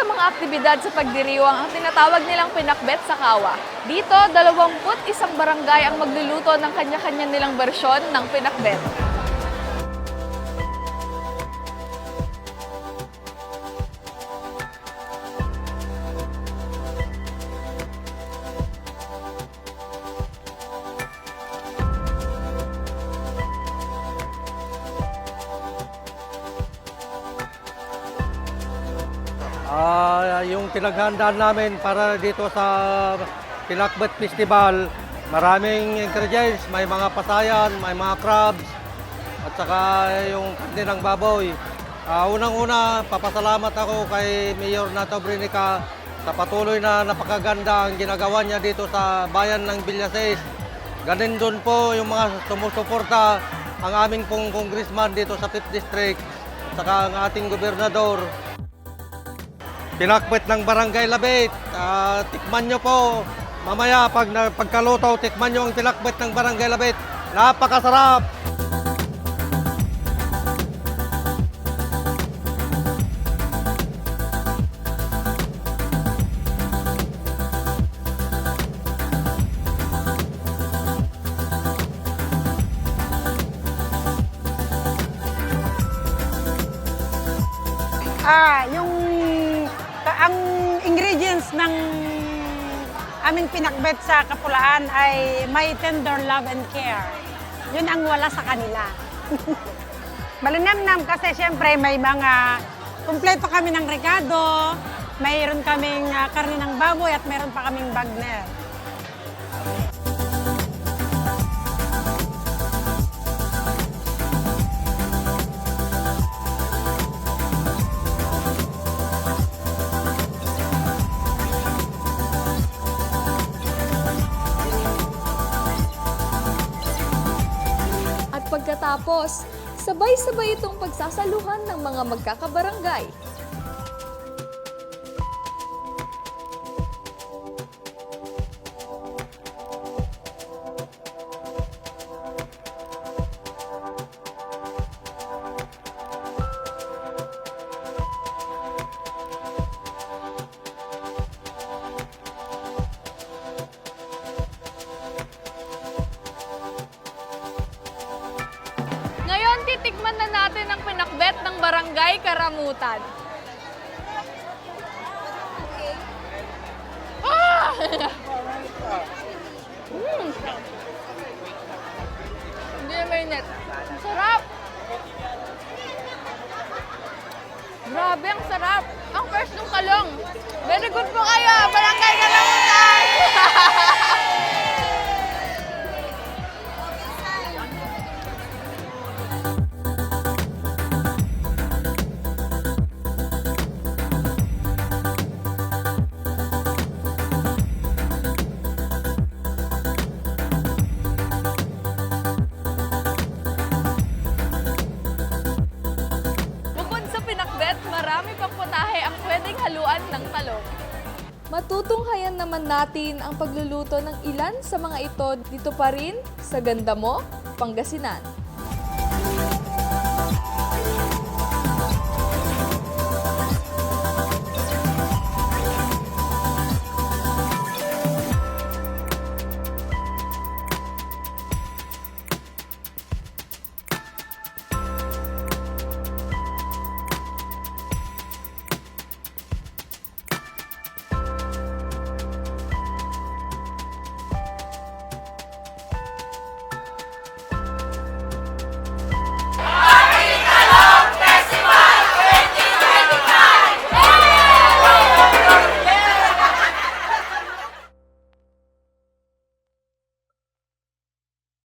sa mga aktibidad sa pagdiriwang ang tinatawag nilang pinakbet sa Kawa. Dito, 21 isang barangay ang magluluto ng kanya-kanya nilang bersyon ng pinakbet. Ah, yung pinaghandaan namin para dito sa Pinakbet Festival, maraming ingredients, may mga pasayan, may mga crabs, at saka yung karne ng baboy. Ah, unang-una, papasalamat ako kay Mayor Nato Brinica sa patuloy na napakaganda ang ginagawa niya dito sa bayan ng Villaseis. Ganin doon po yung mga sumusuporta ang aming pong congressman dito sa 5th District, at saka ang ating gobernador, Pinakbet ng Barangay Labit. Ah, tikman nyo po. Mamaya pag na, pagkaluto, tikman nyo ang pinakbet ng Barangay Labit. Napakasarap! Ah, yung ang ingredients ng aming pinakbet sa Kapulaan ay may tender love and care. Yun ang wala sa kanila. Malinamnam kasi siyempre may mga kumpleto kami ng regado, mayroon kaming ah, karne ng baboy at mayroon pa kaming bagner. At pagkatapos, sabay-sabay itong pagsasaluhan ng mga magkakabarangay. Pinakbet ng Barangay Karamutan. Ah! Mm. Hindi na mainit. Sarap! Grabe, ang sarap! Ang fresh ng kalong! Very good po kayo! Barangay Karamutan! ating haluan ng talong. Matutunghayan naman natin ang pagluluto ng ilan sa mga ito dito pa rin sa Ganda Mo, Pangasinan.